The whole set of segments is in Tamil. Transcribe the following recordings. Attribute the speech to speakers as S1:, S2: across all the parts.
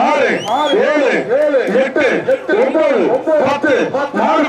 S1: ஆறு ஏழு எட்டு ஒன்பது பத்து மாடு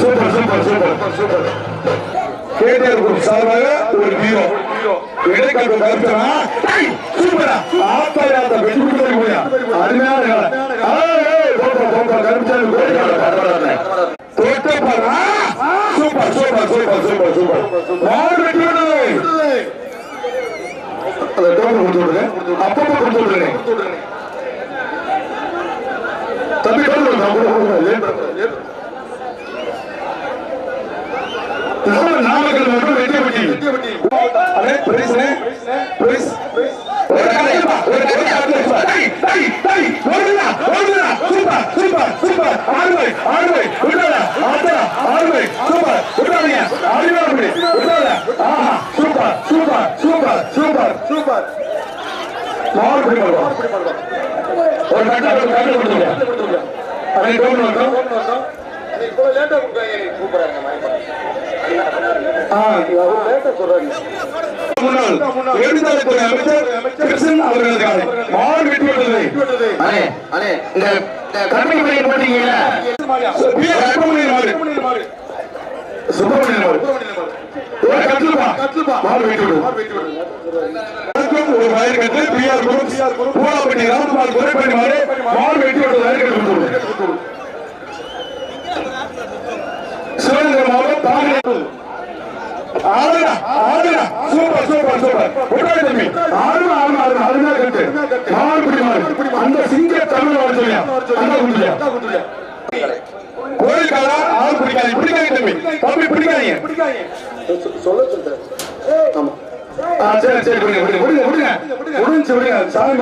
S1: super super super. Super KDR group சார்பாக ஒரு ஹீரோ இடைக்காட்டு கருத்தனா சூப்பரா ஆத்தாடி ஆத்தா வெற்றி கொடுத்தது போயா அருமையான super super super super super. அந்த டோக்கன் கொடுத்து விடுங்க. அப்பப்போ கொடுத்து விடுங்க தம்பி கொடுத்து விடுங்க நாமக்கல் மட்டும் வெட்டியப்பட்டி ஒரு கட்டை ஒரு கட்டை கொடுத்துருங்க அதை டோன் வந்தோம் முன்னாள் அமைச்சர் கிருஷ்ணன் அவர்களது காலை மாடு
S2: அண்ணே அண்ணே இந்த இந்த கருமணி போட்டீங்கல்ல
S1: சுப்பிரமணியன் மாடு சுப்பிரமணியன் மாடு ஒரு கட்டுப்பா மாடு வெற்றி வணக்கம், ஒரு வயர் கட்டு P R group Poolampatti Ramapal குறைப்பணி மாடு மாடு வெற்றி பெற்றது வயர் கட்டு சிவகங்கை மாவட்டம் தாமிரம் ஆடுடா ஆடுடா சூப்பர் சூப்பர் சூப்பர். விட்டாடி தம்பி. அருமையா கட்டு மாடு பிடி மாடு. அந்த சிங்க தமிழ் வர சொல்லியா? அந்த குடியா கோயில் காலா ஆள் பிடிக்காதீங்க. பிடிக்காதீங்க தம்பி. தம்பி பிடிக்காதீங்க. ஆ, சரி சரி விடுங்க விடுங்க விடுங்க விடுங்க. விடுங்க விடுங்க. சாமி.